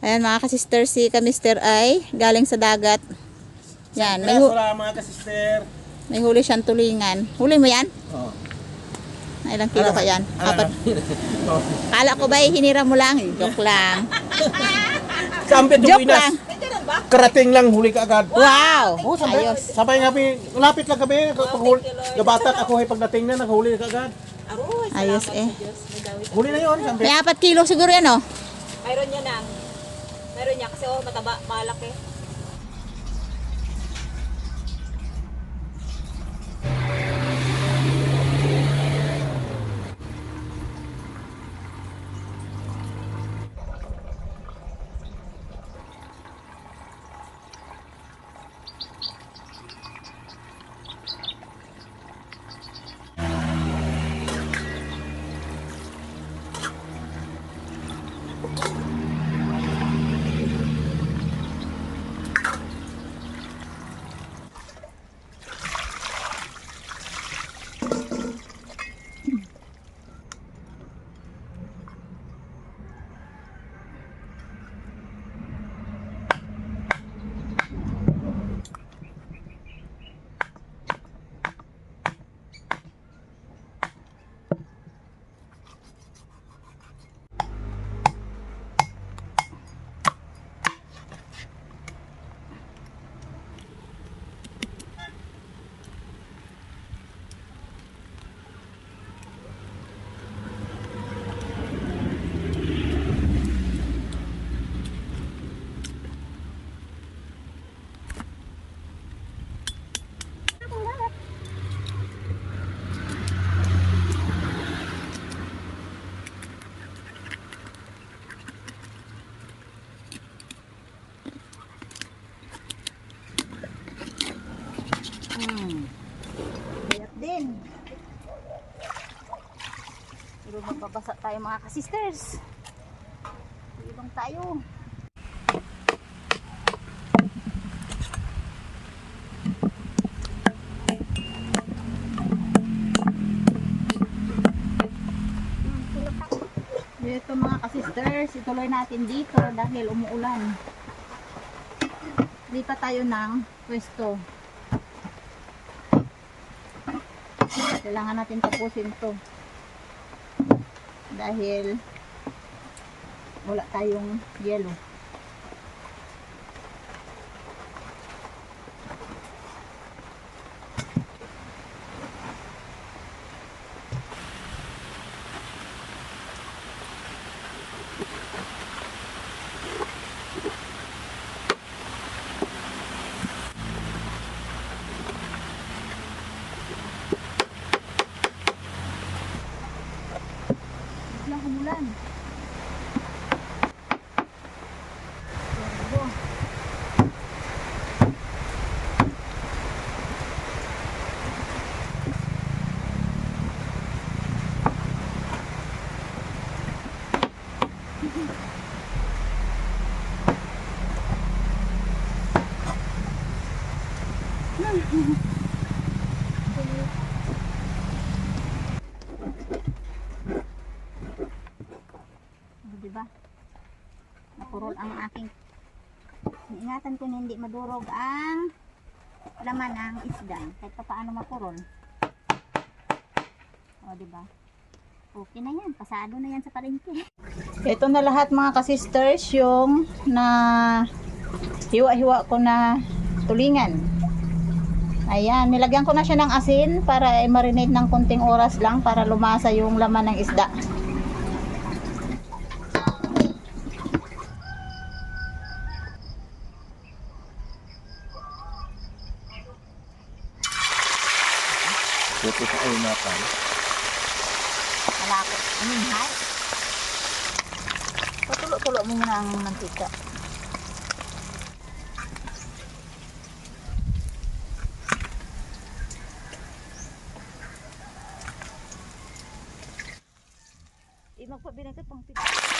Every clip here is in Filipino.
Ayan mga kasister, si kamister ay galing sa dagat. Yan, may, hu- mga kasister. may huli siyang tulingan. Huli mo yan? Oh. Na Ilang kilo ka yan? Apat. Kala ko ba eh, hinira mo lang? Eh, Joke lang. Sampit Joke lang. Karating lang huli ka agad. Wow! Oh, sabay, Ayos. sabay nga pi, lapit lang kami. Paghuli, gabatak ako ay pagdating na, naghuli ka agad. Ayos eh. Huli na yun, sampit. May apat kilo siguro yan oh. Mayroon niya nang. Mayroon niya kasi oh, mataba, malaki. Bayat din. Pero magbabasa tayo mga kasisters. Ibang tayo. Dito mga kasisters, ituloy natin dito dahil umuulan. Lipat tayo ng pwesto. Kailangan natin tapusin to. Dahil wala tayong yellow Ingatan ko na hindi madurog ang laman ng isda. Kahit pa paano mapurol. O, di ba? Okay na yan. Pasado na yan sa palengke. Ito na lahat mga kasisters yung na hiwa-hiwa ko na tulingan. Ayan, nilagyan ko na siya ng asin para i-marinate ng konting oras lang para lumasa yung laman ng isda. Ito sa ay natin. Malako. Mm, hay. Patulo-tulo mo muna ang mantika. Eh, magpabilang ka pang pito.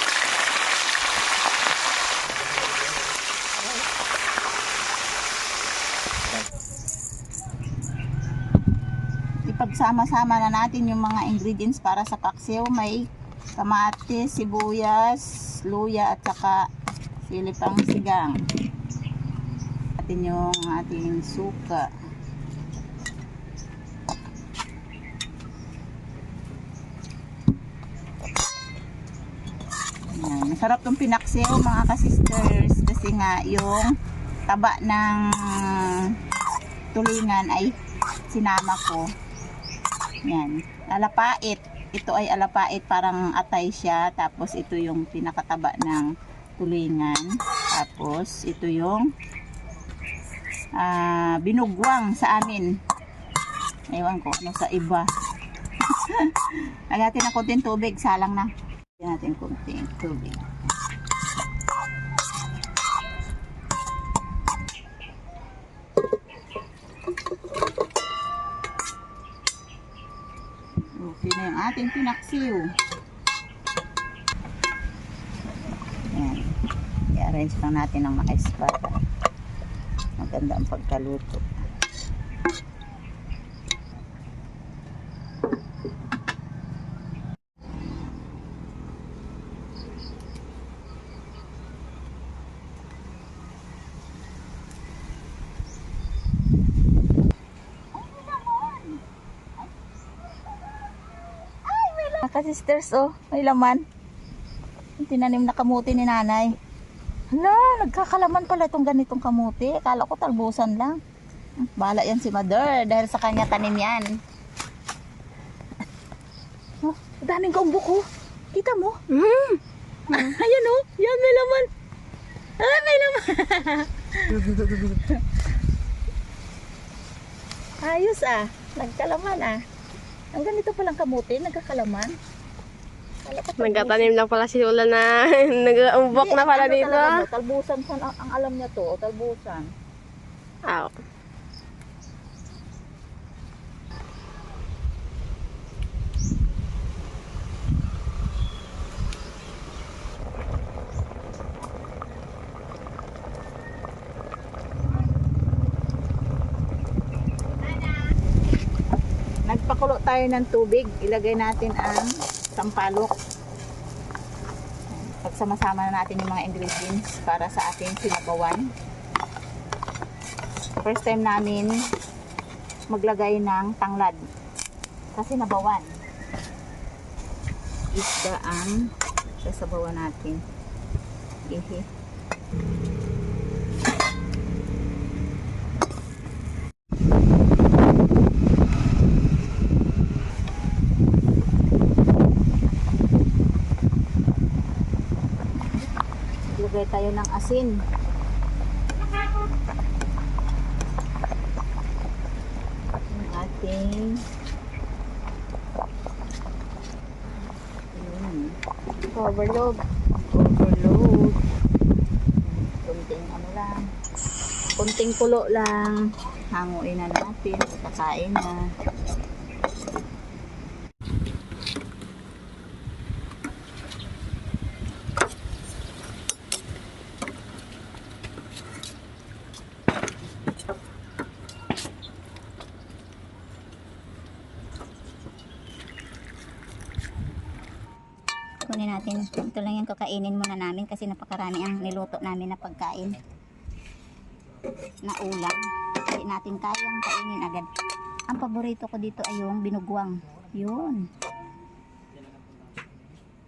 Ipagsama-sama na natin yung mga ingredients para sa paksiw. May kamatis, sibuyas, luya at saka Sili pang sigang. Atin yung ating suka. Yan. Masarap tong pinaksiw mga kasisters kasi nga yung taba ng tulingan ay sinama ko. Yan. Alapait. Ito ay alapait parang atay siya. Tapos ito yung pinakataba ng tulingan. Tapos ito yung ah, binugwang sa amin. Ewan ko ano sa iba. Lagyan natin ng konting tubig. Salang na. Lagyan natin konting tubig. Okay na yung ating pinaksiw. Ayan. I-arrange lang natin ng mais para maganda ang pagkaluto. Mga sisters, oh, may laman. Tinanim na kamuti ni nanay. Hala, nagkakalaman pala itong ganitong kamuti. Akala ko talbusan lang. Bala yan si mother dahil sa kanya tanim yan. Oh, daming kaumbok oh. Kita mo? Mm. Ayan oh, yan may laman. Ah, may laman. Ayos ah, nagkalaman ah. Ang ganito palang kamuti, nagkakalaman. Nagkatanim lang pala si Lola na nag-umbok na pala ano dito. talaga talbusan ang, ang alam niya to, talbusan. Aw. Nagpakulo tayo ng tubig, ilagay natin ang sampalok. Pagsama-sama na natin yung mga ingredients para sa ating sinabawan. First time namin maglagay ng tanglad. Kasi nabawan. Isda ang sasabawan natin. Ihi. Tayo ng asin. Yung ating Yun. overload. Overload. Kunting ano lang. Kunting kulo lang. Hanguin na natin. Kakain na. Kunin natin. Ito lang yung kakainin muna namin kasi napakarami ang niluto namin na pagkain. Na ulam. Hindi natin kayang kainin agad. Ang paborito ko dito ay yung binugwang. Yun.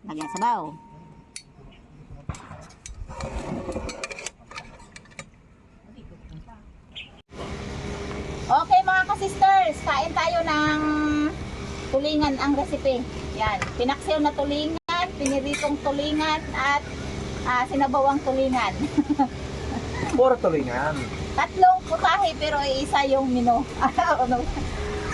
Lagyan sabaw. Okay mga ka-sisters, kain tayo ng tulingan ang recipe. Yan, pinaksiw na tulingan, piniritong tulingan at ah, sinabawang tulingan. Puro tulingan. Tatlong putahe pero isa yung mino. Ano?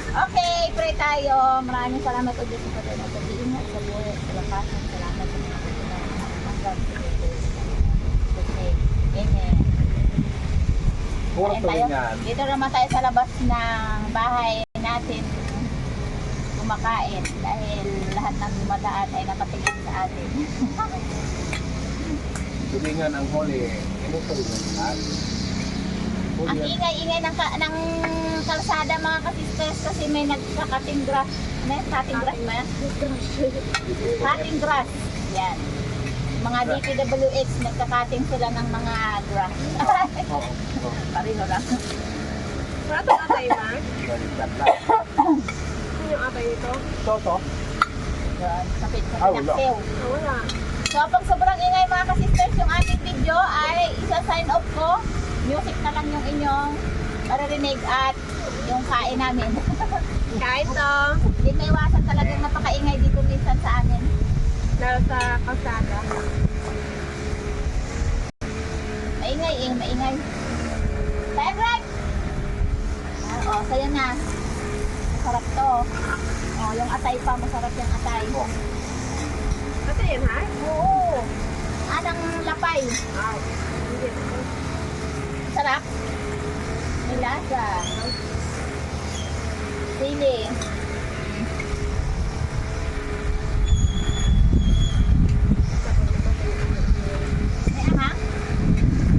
okay, pray tayo. Maraming salamat o Diyos sa patuloy na pag-iingat sa buhay sa lakasan. Salamat sa mga patuloy hanggang sa. Okay, amen. Puro tulingan. Dito naman tayo sa labas ng bahay natin kumakain dahil lahat ng dumadaan ay nakatingin sa atin. Tulingan ang huli. Ano tulingan lahat? Ang ingay-ingay ng, ka- ng kalsada mga kasisters kasi may nagka-cutting grass. Ano yan? Cutting grass ba yan? Cutting grass. Yan. Mga DPWH, nagkakating sila ng mga grass. Pareho lang. Wala itong atay, ma? Ano yung atay nito? Ito, ito. Kapit sa Ah, wala. Ah. So, pag sobrang ingay mga kasisters, yung ating video ay isa-sign off ko. Music na lang yung inyong maririnig at yung kain namin. Kain to. Hindi may iwasan talagang napakaingay dito minsan sa amin. Lalo sa kalsada. Maingay eh, maingay. Time right! Ah, oh, sa'yo na. Masarap to. Oh, yung atay pa, masarap yung atay. Ito yan, ha? Oo. Anang lapay. Wow. Sarap. May lasa. Sili. May anghang?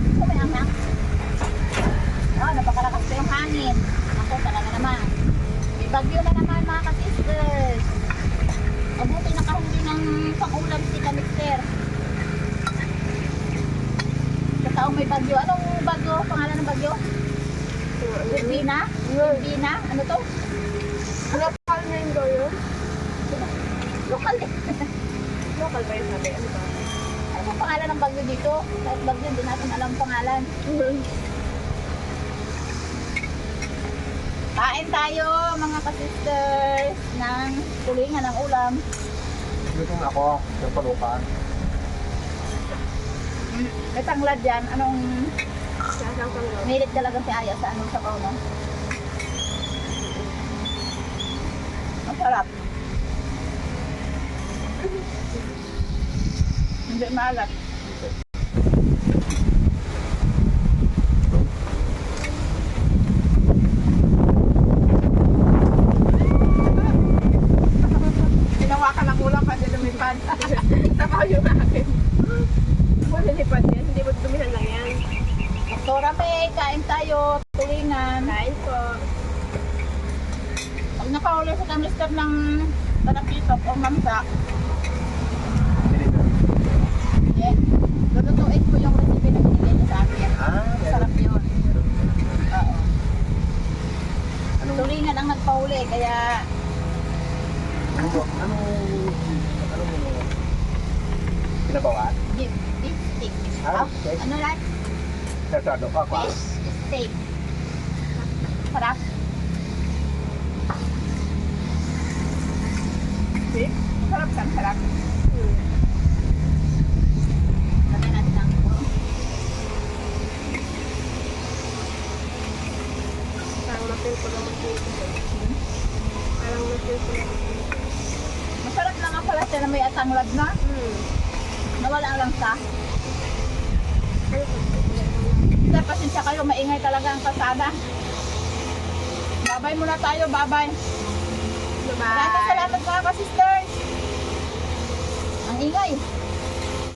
Ito may anghang? Oh, napakalakas pa yung hangin. Ako talaga naman. May bagyo na naman mga ka-sisters. Mabuti nakahuli ng pangulam si Kamister. Sa taong may bagyo. Anong bagyo? Pangalan ng bagyo? Rubina? Rubina? Ano to? Local na yung yun? Lokal eh. Local ba yung sabi? Ano ba? Ano ang pangalan ng bagyo dito? Kahit bagyo, hindi natin alam pangalan. Kain tayo mga kasisters ng tulingan ng ulam. Dito na ako. Yung palukan. May tanglad yan. Anong milit talaga si Aya sa anong sabaw no? Masarap. Hindi maalat. Ginawa ka ng ulam kasi lumipad. Tama yung akin. Wala lipad yan. Hindi mo lang yan. Doktora May, kain tayo, tulingan. Kain po. Pag nakahuli sa kamister ng talapitop o mamsa, yeah, lulutuin ko yung recipe na binigay niya sa akin. Ah, Sarap yun. Oo. Tulingan ang nagpahuli, kaya Ano mo? Ano? Ano mo? Pinabawan? beef, beef steak. Ah, Ah, okay. Ano lang? Sasado ka pa. Fish steak. Sarap. Beef? Sarap kan, sarap. Lagyan natin ang Mapil ko lang mapil ko. Parang mapil ko lang. Masarap lang ang pala siya na may atanglad na. Hmm. Nawala ang langsa. Ano po? Sir, pasensya kayo, maingay talaga ang kasada. Babay muna tayo, babay. Maraming Bye-bye. salamat mga ka-sisters. Ang ingay.